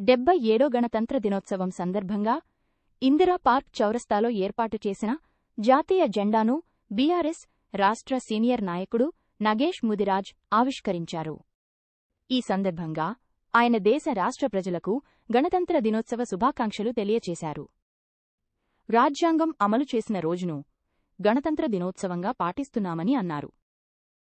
డెబ్బై ఏడో గణతంత్ర దినోత్సవం సందర్భంగా ఇందిరా పార్క్ చౌరస్తాలో ఏర్పాటు చేసిన జాతీయ జెండాను బీఆర్ఎస్ రాష్ట్ర సీనియర్ నాయకుడు నగేష్ ముదిరాజ్ ఆవిష్కరించారు. ఈ సందర్భంగా ఆయన దేశ రాష్ట్ర ప్రజలకు గణతంత్ర దినోత్సవ శుభాకాంక్షలు తెలియచేశారు. రాజ్యాంగం అమలు చేసిన రోజును గణతంత్ర దినోత్సవంగా పాటిస్తున్నామని అన్నారు.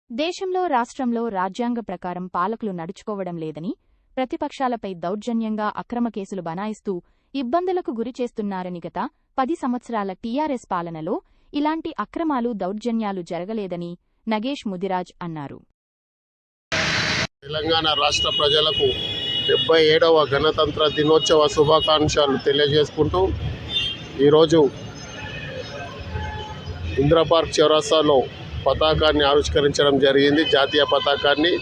దేశంలో రాష్ట్రంలో రాజ్యాంగ ప్రకారం పాలకులు నడుచుకోవడం లేదని ప్రతిపక్షాలపై దౌర్జన్యంగా అక్రమ కేసులు బనాయిస్తూ ఇబ్బందులకు గురిచేస్తున్నారని గత పది సంవత్సరాల టీఆర్ఎస్ పాలనలో ఇలాంటి అక్రమాలు దౌర్జన్యాలు జరగలేదని నగేష్ ముదిరాజ్ అన్నారు. తెలంగాణ రాష్ట్ర ప్రజలకు డెబ్బై ఏడవ గణతంత్ర దినోత్సవ శుభాకాంక్షలు తెలియజేసుకుంటూ ఈరోజు ఇంద్రపార్క్ చౌరాస్తాలో పతాకాన్ని ఆవిష్కరించడం జరిగింది. జాతీయ పతాకాన్ని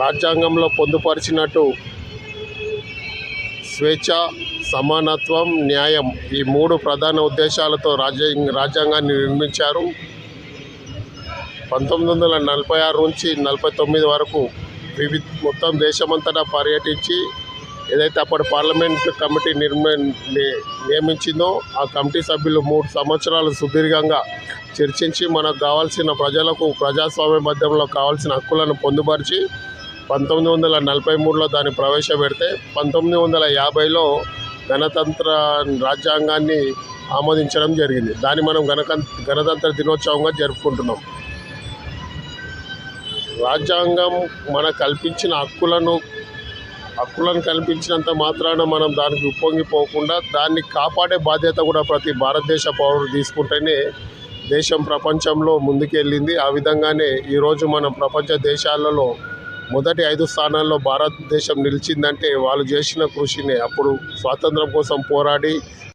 రాజ్యాంగంలో పొందుపరిచినట్టు స్వేచ్ఛ సమానత్వం న్యాయం ఈ మూడు ప్రధాన ఉద్దేశాలతో రాజ్యాంగ రాజ్యాంగాన్ని నిర్మించారు. పంతొమ్మిది వందల నలభై ఆరు నుంచి నలభై తొమ్మిది వరకు వివిధ మొత్తం దేశమంతటా పర్యటించి ఏదైతే అప్పటి పార్లమెంట్ కమిటీ నిర్మ నియమించిందో ఆ కమిటీ సభ్యులు మూడు సంవత్సరాలు సుదీర్ఘంగా చర్చించి మనకు కావాల్సిన ప్రజలకు ప్రజాస్వామ్య మధ్యంలో కావాల్సిన హక్కులను పొందుపరిచి పంతొమ్మిది వందల నలభై మూడులో దాన్ని ప్రవేశపెడితే పంతొమ్మిది వందల యాభైలో గణతంత్ర రాజ్యాంగాన్ని ఆమోదించడం జరిగింది. దాన్ని మనం గణకం గణతంత్ర దినోత్సవంగా జరుపుకుంటున్నాం. రాజ్యాంగం మన కల్పించిన హక్కులను హక్కులను కల్పించినంత మాత్రాన మనం దానికి ఉప్పొంగిపోకుండా దాన్ని కాపాడే బాధ్యత కూడా ప్రతి భారతదేశ పౌరుడు తీసుకుంటేనే దేశం ప్రపంచంలో ముందుకెళ్ళింది. ఆ విధంగానే ఈరోజు మనం ప్రపంచ దేశాలలో మొదటి ఐదు స్థానాల్లో భారతదేశం నిలిచిందంటే వాళ్ళు చేసిన కృషినే. అప్పుడు స్వాతంత్రం కోసం పోరాడి